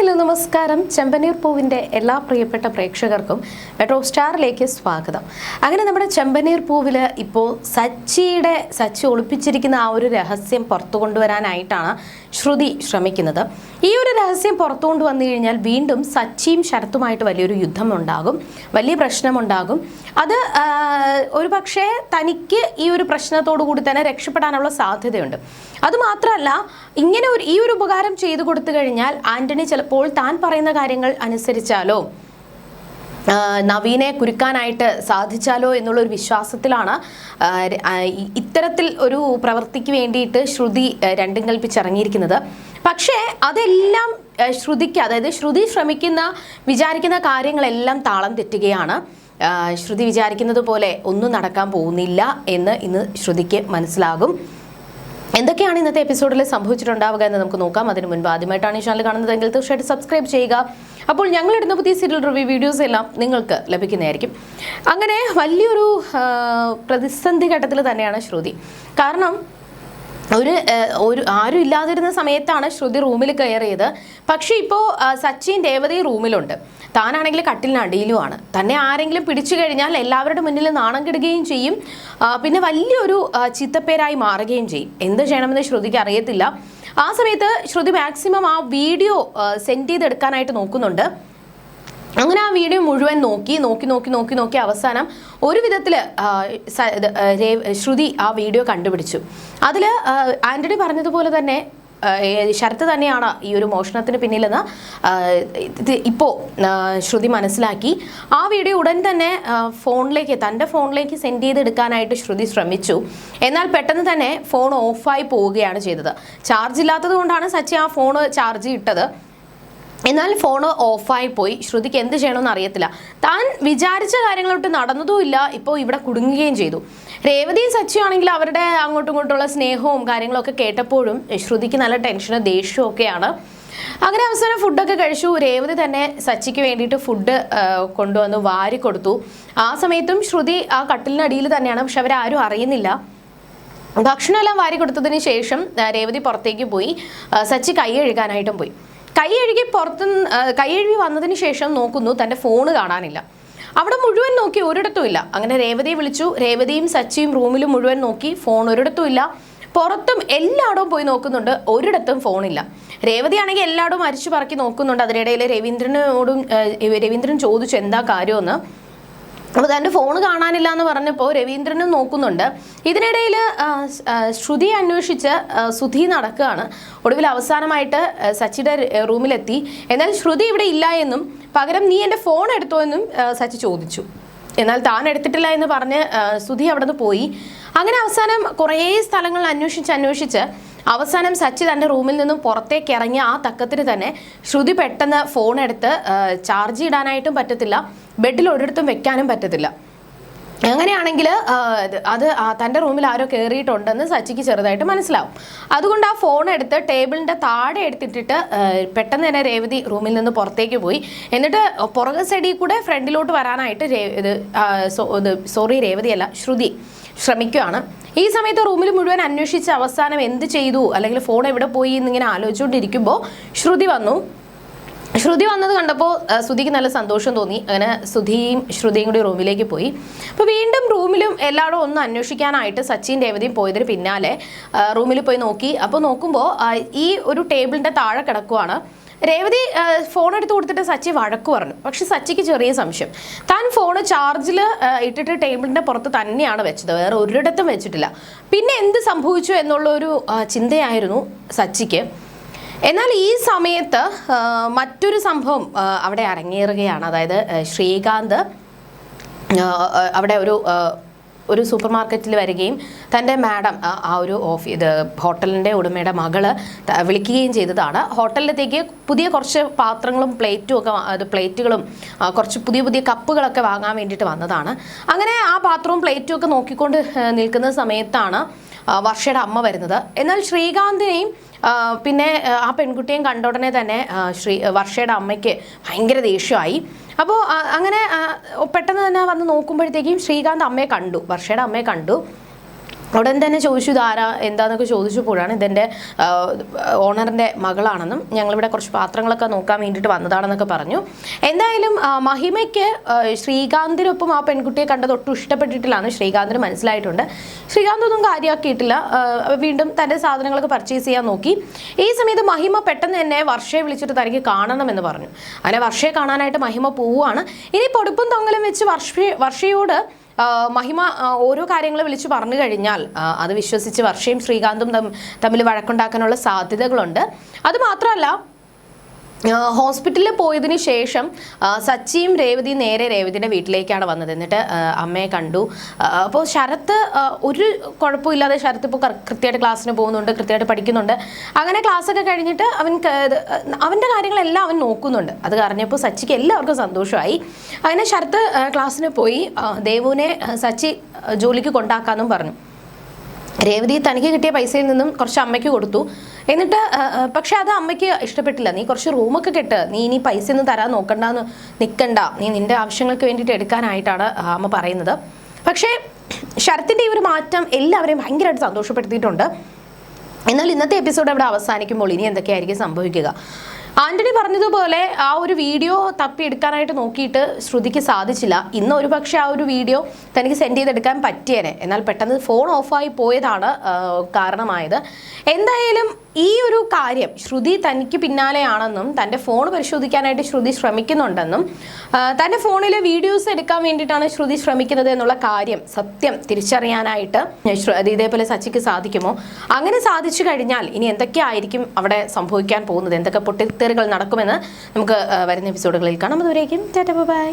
ಹೆಲ್ നമസ്കാരം. ചെമ്പനീർ പൂവിന്റെ എല്ലാ പ്രിയപ്പെട്ട പ്രേക്ഷകർക്കും മെട്രോ സ്റ്റാറിലേക്ക് സ്വാഗതം. അങ്ങനെ നമ്മുടെ ചെമ്പനീർ പൂവിൽ ഇപ്പോൾ സച്ചിയുടെ സച്ചി ഒളിപ്പിച്ചിരിക്കുന്ന ആ ഒരു രഹസ്യം പുറത്തു കൊണ്ടുവരാനായിട്ടാണ് ശ്രുതി ശ്രമിക്കുന്നത്. ഈ ഒരു രഹസ്യം പുറത്തു കൊണ്ടുവന്നു കഴിഞ്ഞാൽ വീണ്ടും സച്ചിയും ശരത്തുമായിട്ട് വലിയൊരു യുദ്ധം ഉണ്ടാകും വലിയ പ്രശ്നമുണ്ടാകും. അത് ഒരു പക്ഷേ തനിക്ക് ഈ ഒരു പ്രശ്നത്തോടു കൂടി തന്നെ രക്ഷപ്പെടാനുള്ള സാധ്യതയുണ്ട്. അതുമാത്രമല്ല ഇങ്ങനെ ഒരു ഈ ഒരു ഉപകാരം ചെയ്തു കൊടുത്തു കഴിഞ്ഞാൽ ആന്റണി ചിലപ്പോൾ താൻ പറയുന്ന കാര്യങ്ങൾ അനുസരിച്ചാലോ? നവീനെ കുരുക്കാനായിട്ട് സാധിച്ചാലോ എന്നുള്ള ഒരു വിശ്വാസത്തിലാണ് ഇത്തരത്തിൽ ഒരു പ്രവൃത്തിക്ക് വേണ്ടിയിട്ട് ശ്രുതി രണ്ടും കൽപ്പിച്ചിറങ്ങിയിരിക്കുന്നത്. പക്ഷേ അതെല്ലാം ശ്രുതിക്ക് അതായത് ശ്രുതി ശ്രമിക്കുന്ന വിചാരിക്കുന്ന കാര്യങ്ങളെല്ലാം താളം തെറ്റുകയാണ്. ശ്രുതി വിചാരിക്കുന്നത് പോലെ ഒന്നും നടക്കാൻ പോകുന്നില്ല എന്ന് ഇന്ന് ശ്രുതിക്ക് മനസ്സിലാകും. എന്തൊക്കെയാണ് ഇന്നത്തെ എപ്പിസോഡിൽ സംഭവിച്ചിട്ടുണ്ടാവുക എന്ന് നമുക്ക് നോക്കാം. അതിന് മുൻപ് ആദ്യമായിട്ടാണ് ഈ ചാനൽ കാണുന്നതെങ്കിൽ തീർച്ചയായിട്ടും സബ്സ്ക്രൈബ് ചെയ്യുക. അപ്പോൾ ഞങ്ങൾ ഇടുന്ന പുതിയ സീരിയൽ റിവ്യൂ വീഡിയോസ് എല്ലാം നിങ്ങൾക്ക് ലഭിക്കുന്നതായിരിക്കും. അങ്ങനെ വലിയൊരു പ്രതിസന്ധി ഘട്ടത്തിൽ തന്നെയാണ് ശ്രുതി. കാരണം ഒരു ഒരു ആരും ഇല്ലാതിരുന്ന സമയത്താണ് ശ്രുതി റൂമിൽ കയറിയത്. പക്ഷേ ഇപ്പോൾ സച്ചിൻ ദേവതയും റൂമിലുണ്ട് താനാണെങ്കിൽ കട്ടിലിന് അടിയിലുമാണ് തന്നെ ആരെങ്കിലും പിടിച്ചു കഴിഞ്ഞാൽ എല്ലാവരുടെ മുന്നിൽ നാണം കെടുകയും ചെയ്യും. പിന്നെ വലിയൊരു ചിത്തപ്പേരായി മാറുകയും ചെയ്യും. എന്ത് ചെയ്യണമെന്ന് ശ്രുതിക്ക് അറിയത്തില്ല. ആ സമയത്ത് ശ്രുതി മാക്സിമം ആ വീഡിയോ സെൻഡ് ചെയ്തെടുക്കാനായിട്ട് നോക്കുന്നുണ്ട്. അങ്ങനെ ആ വീഡിയോ മുഴുവൻ നോക്കി നോക്കി നോക്കി നോക്കി നോക്കി അവസാനം ഒരു വിധത്തിൽ ശ്രുതി ആ വീഡിയോ കണ്ടുപിടിച്ചു. അതിൽ ആന്റണി പറഞ്ഞതുപോലെ തന്നെ ശരത്ത് തന്നെയാണ് ഈ ഒരു മോഷണത്തിന് പിന്നിലെന്ന് ഇപ്പോൾ ശ്രുതി മനസ്സിലാക്കി. ആ വീഡിയോ ഉടൻ തന്നെ ഫോണിലേക്ക് തന്റെ ഫോണിലേക്ക് സെൻഡ് ചെയ്തെടുക്കാനായിട്ട് ശ്രുതി ശ്രമിച്ചു. എന്നാൽ പെട്ടെന്ന് തന്നെ ഫോൺ ഓഫായി പോവുകയാണ് ചെയ്തത്. ചാർജ് ഇല്ലാത്തത് കൊണ്ടാണ് സച്ചി ആ ഫോൺ ചാർജ് ഇട്ടത്. എന്നാൽ ഫോൺ ഓഫായി പോയി. ശ്രുതിക്ക് എന്ത് ചെയ്യണമെന്ന് അറിയത്തില്ല. താൻ വിചാരിച്ച കാര്യങ്ങളൊട്ട് നടന്നതുമില്ല. ഇപ്പോൾ ഇവിടെ കുടുങ്ങുകയും ചെയ്തു. രേവതിയും സച്ചിയാണെങ്കിൽ അവരുടെ അങ്ങോട്ടും ഇങ്ങോട്ടുള്ള സ്നേഹവും കാര്യങ്ങളൊക്കെ കേട്ടപ്പോഴും ശ്രുതിക്ക് നല്ല ടെൻഷനും ദേഷ്യവും ഒക്കെയാണ്. അങ്ങനെ അവസാനം ഫുഡൊക്കെ കഴിച്ചു. രേവതി തന്നെ സച്ചിക്ക് വേണ്ടിയിട്ട് ഫുഡ് കൊണ്ടുവന്ന് വാരി കൊടുത്തു. ആ സമയത്തും ശ്രുതി ആ കട്ടിലിനടിയിൽ തന്നെയാണ്. പക്ഷെ അവരാരും അറിയുന്നില്ല. ഭക്ഷണമെല്ലാം വാരി കൊടുത്തതിന് ശേഷം രേവതി പുറത്തേക്ക് പോയി. സച്ചി കൈ കഴുകാനായിട്ടും പോയി. കൈ കഴുകി പുറത്ത് കൈ വന്നതിന് ശേഷം നോക്കുന്നു തന്റെ ഫോണ് കാണാനില്ല. അവിടെ മുഴുവൻ നോക്കി ഒരിടത്തും ഇല്ല. അങ്ങനെ രേവതിയെ വിളിച്ചു. രേവതിയും സച്ചിയും റൂമിലും മുഴുവൻ നോക്കി ഫോൺ ഒരിടത്തും ഇല്ല. പുറത്തും എല്ലായിടവും പോയി നോക്കുന്നുണ്ട്. ഒരിടത്തും ഫോണില്ല രേവതി ആണെങ്കിൽ എല്ലായിടവും അരിച്ചു പറക്കി നോക്കുന്നുണ്ട്. അതിനിടയിൽ രവീന്ദ്രനോടും രവീന്ദ്രൻ ചോദിച്ചു എന്താ കാര്യമെന്ന്. അപ്പോൾ തന്റെ ഫോൺ കാണാനില്ല എന്ന് പറഞ്ഞപ്പോൾ രവീന്ദ്രനും നോക്കുന്നുണ്ട്. ഇതിനിടയിൽ ശ്രുതി അന്വേഷിച്ച് സുധി നടക്കുകയാണ്. ഒടുവിൽ അവസാനമായിട്ട് സച്ചിയുടെ റൂമിലെത്തി. എന്നാൽ ശ്രുതി ഇവിടെ ഇല്ല എന്നും പകരം നീ എന്റെ ഫോൺ എടുത്തോ എന്നും സച്ചി ചോദിച്ചു. എന്നാൽ താൻ എടുത്തിട്ടില്ല എന്ന് പറഞ്ഞ് സുധി അവിടെ നിന്ന് പോയി. അങ്ങനെ അവസാനം കുറേ സ്ഥലങ്ങൾ അന്വേഷിച്ച് അന്വേഷിച്ച് അവസാനം സച്ചി തന്റെ റൂമിൽ നിന്നും പുറത്തേക്ക് ഇറങ്ങിയ ആ തക്കത്തിന് തന്നെ ശ്രുതി പെട്ടെന്ന് ഫോൺ എടുത്ത് ചാർജ് ഇടാനായിട്ടും പറ്റത്തില്ല. ബെഡിൽ ഒരിടത്തും വെക്കാനും പറ്റത്തില്ല. അങ്ങനെയാണെങ്കിൽ അത് തന്റെ റൂമിൽ ആരോ കയറിയിട്ടുണ്ടെന്ന് സച്ചിക്ക് ചെറുതായിട്ട് മനസ്സിലാവും. അതുകൊണ്ട് ആ ഫോൺ എടുത്ത് ടേബിളിന്റെ താഴെ എടുത്തിട്ടിട്ട് പെട്ടെന്ന് തന്നെ രേവതി റൂമിൽ നിന്ന് പുറത്തേക്ക് പോയി. എന്നിട്ട് പുറകെ സൈഡിൽ കൂടെ ഫ്രണ്ടിലോട്ട് വരാനായിട്ട് ഇത് സോറി രേവതിയല്ല ശ്രുതി ശ്രമിക്കുകയാണ് ഈ സമയത്ത് റൂമിൽ മുഴുവൻ അന്വേഷിച്ച് അവസാനം എന്ത് ചെയ്തു? അല്ലെങ്കിൽ ഫോൺ എവിടെ പോയി എന്നിങ്ങനെ ആലോചിച്ചുകൊണ്ടിരിക്കുമ്പോൾ ശ്രുതി വന്നു. ശ്രുതി വന്നത് കണ്ടപ്പോൾ ശ്രുതിക്ക് നല്ല സന്തോഷം തോന്നി. അങ്ങനെ ശ്രുതിയും ശ്രുതിയും കൂടി റൂമിലേക്ക് പോയി. അപ്പോൾ വീണ്ടും റൂമിലും എല്ലാവരും ഒന്ന് അന്വേഷിക്കാനായിട്ട് സച്ചിൻ രേവതിയും പോയതിന് പിന്നാലെ റൂമിൽ പോയി നോക്കി. അപ്പോൾ നോക്കുമ്പോൾ ഈ ഒരു ടേബിളിന്റെ താഴെ കിടക്കുവാണ്. രേവതി ഫോൺ എടുത്ത് കൊടുത്തിട്ട് സച്ചി വഴക്ക് പറഞ്ഞു. പക്ഷെ സച്ചിക്ക് ചെറിയ സംശയം. താൻ ഫോൺ ചാർജിൽ ഇട്ടിട്ട് ടേബിളിന്റെ പുറത്ത് തന്നെയാണ് വെച്ചത്. വേറെ ഒരിടത്തും വെച്ചിട്ടില്ല. പിന്നെ എന്ത് സംഭവിച്ചു എന്നുള്ള ഒരു ചിന്തയായിരുന്നു സച്ചിക്ക്. എന്നാൽ ഈ സമയത്ത് മറ്റൊരു സംഭവം അവിടെ അരങ്ങേറുകയാണ്. അതായത് ശ്രീകാന്ത് അവിടെ ഒരു ഒരു സൂപ്പർ മാർക്കറ്റിൽ വരികയും തന്റെ മാഡം ആ, ഒരു ഓഫ് ഇത് ഹോട്ടലിന്റെ ഉടമയുടെ മകൾ വിളിക്കുകയും ചെയ്തതാണ്. ഹോട്ടലിലത്തേക്ക് പുതിയ കുറച്ച് പാത്രങ്ങളും പ്ലേറ്റും ഒക്കെ അത് പ്ലേറ്റുകളും കുറച്ച് പുതിയ പുതിയ കപ്പുകളൊക്കെ വാങ്ങാൻ വേണ്ടിയിട്ട് വന്നതാണ്. അങ്ങനെ ആ പാത്രവും പ്ലേറ്റും ഒക്കെ നോക്കിക്കൊണ്ട് നിൽക്കുന്ന സമയത്താണ് വർഷയുടെ അമ്മ വരുന്നത്. എന്നാൽ ശ്രീകാന്തിനെയും പിന്നെ ആ, പെൺകുട്ടിയും കണ്ട ഉടനെ തന്നെ ശ്രീ വർഷയുടെ അമ്മയ്ക്ക് ഭയങ്കര ദേഷ്യമായി. അപ്പോൾ അങ്ങനെ പെട്ടെന്ന് തന്നെ വന്ന് നോക്കുമ്പോഴത്തേക്കും ശ്രീകാന്ത് അമ്മയെ കണ്ടു. വർഷയുടെ അമ്മയെ കണ്ടു. ഉടൻ തന്നെ ചോദിച്ചു ഇതാരാ എന്താന്നൊക്കെ ചോദിച്ചപ്പോഴാണ് ഇതെന്റെ ഓണറിന്റെ മകളാണെന്നും ഞങ്ങളിവിടെ കുറച്ച് പാത്രങ്ങളൊക്കെ നോക്കാൻ വേണ്ടിയിട്ട് വന്നതാണെന്നൊക്കെ പറഞ്ഞു. എന്തായാലും മഹിമയ്ക്ക് ശ്രീകാന്തിനൊപ്പം ആ പെൺകുട്ടിയെ കണ്ടത് ഒട്ടും ഇഷ്ടപ്പെട്ടിട്ടില്ലാന്ന് ശ്രീകാന്തിന് മനസ്സിലായിട്ടുണ്ട്. ശ്രീകാന്ത് ഒന്നും കാര്യമാക്കിയിട്ടില്ല വീണ്ടും തന്റെ സാധനങ്ങളൊക്കെ പർച്ചേസ് ചെയ്യാൻ നോക്കി. ഈ സമയത്ത് മഹിമ പെട്ടെന്ന് തന്നെ വർഷയെ വിളിച്ചിട്ട് തനിക്ക് കാണണമെന്ന് പറഞ്ഞു. അങ്ങനെ വർഷയെ കാണാനായിട്ട് മഹിമ പോവുകയാണ്. ഇനി പൊടുപ്പും തൊങ്ങലും വെച്ച് വർഷ വർഷയോട് മഹിമ ഓരോ കാര്യങ്ങൾ വിളിച്ചു പറഞ്ഞു കഴിഞ്ഞാൽ അത് വിശ്വസിച്ച് വർഷയും ശ്രീകാന്തും തമ്മിൽ വഴക്കുണ്ടാക്കാനുള്ള സാധ്യതകളുണ്ട്. അത് മാത്രമല്ല ഹോസ്പിറ്റലിൽ പോയതിനു ശേഷം സച്ചിയും രേവതിയും നേരെ രേവതിയുടെ വീട്ടിലേക്കാണ് വന്നത്. എന്നിട്ട് അമ്മയെ കണ്ടു. അപ്പോൾ ശരത്ത് ഒരു കുഴപ്പമില്ലാതെ ശരത്ത് ഇപ്പോൾ കൃത്യമായിട്ട് ക്ലാസ്സിന് പോകുന്നുണ്ട് കൃത്യമായിട്ട് പഠിക്കുന്നുണ്ട്. അങ്ങനെ ക്ലാസ്സൊക്കെ കഴിഞ്ഞിട്ട് അവൻ അവന്റെ കാര്യങ്ങളെല്ലാം അവൻ നോക്കുന്നുണ്ട്. അത് കറിഞ്ഞപ്പോൾ സച്ചിക്ക് എല്ലാവർക്കും സന്തോഷമായി. അങ്ങനെ ശരത്ത് ക്ലാസ്സിന് പോയി. ദേവുവിനെ സച്ചി ജോലിക്ക് കൊണ്ടാക്കാമെന്നും പറഞ്ഞു. രേവതി തനിക്ക് കിട്ടിയ പൈസയിൽ നിന്നും കുറച്ച് അമ്മയ്ക്ക് കൊടുത്തു. എന്നിട്ട് പക്ഷെ അത് അമ്മയ്ക്ക് ഇഷ്ടപ്പെട്ടില്ല. നീ കുറച്ച് റൂമൊക്കെ കെട്ട്. നീ ഇനി പൈസ ഒന്നും തരാൻ നോക്കണ്ടെന്ന് നിൽക്കണ്ട നീ നിന്റെ ആവശ്യങ്ങൾക്ക് വേണ്ടിയിട്ട് എടുക്കാനായിട്ടാണ് അമ്മ പറയുന്നത്. പക്ഷേ ശരത്തിന്റെ ഈ ഒരു മാറ്റം എല്ലാവരെയും ഭയങ്കരമായിട്ട് സന്തോഷപ്പെടുത്തിയിട്ടുണ്ട്. എന്നാൽ ഇന്നത്തെ എപ്പിസോഡ് അവിടെ അവസാനിക്കുമ്പോൾ ഇനി എന്തൊക്കെയായിരിക്കും സംഭവിക്കുക? ആന്റണി പറഞ്ഞതുപോലെ ആ ഒരു വീഡിയോ തപ്പിയെടുക്കാനായിട്ട് നോക്കിയിട്ട് ശ്രുതിക്ക് സാധിച്ചില്ല. ഇന്ന് ഒരു പക്ഷേ ആ ഒരു വീഡിയോ തനിക്ക് സെൻഡ് ചെയ്തെടുക്കാൻ പറ്റിയേനെ. എന്നാൽ പെട്ടെന്ന് ഫോൺ ഓഫായി പോയതാണ് കാരണമായത്. എന്തായാലും ഈ ഒരു കാര്യം ശ്രുതി തനിക്ക് പിന്നാലെയാണെന്നും തന്റെ ഫോൺ പരിശോധിക്കാനായിട്ട് ശ്രുതി ശ്രമിക്കുന്നുണ്ടെന്നും തന്റെ ഫോണിലെ വീഡിയോസ് എടുക്കാൻ വേണ്ടിയിട്ടാണ് ശ്രുതി ശ്രമിക്കുന്നത് എന്നുള്ള കാര്യം സത്യം തിരിച്ചറിയാനായിട്ട് ഇതേപോലെ സച്ചിക്ക് സാധിക്കുമോ? അങ്ങനെ സാധിച്ചു കഴിഞ്ഞാൽ ഇനി എന്തൊക്കെയായിരിക്കും അവിടെ സംഭവിക്കാൻ പോകുന്നത്? എന്തൊക്കെ പൊട്ടിത്തെറികൾ നടക്കുമെന്ന് നമുക്ക് വരുന്ന എപ്പിസോഡുകളിൽ കാണാം. അതുവരേക്കും ബൈ.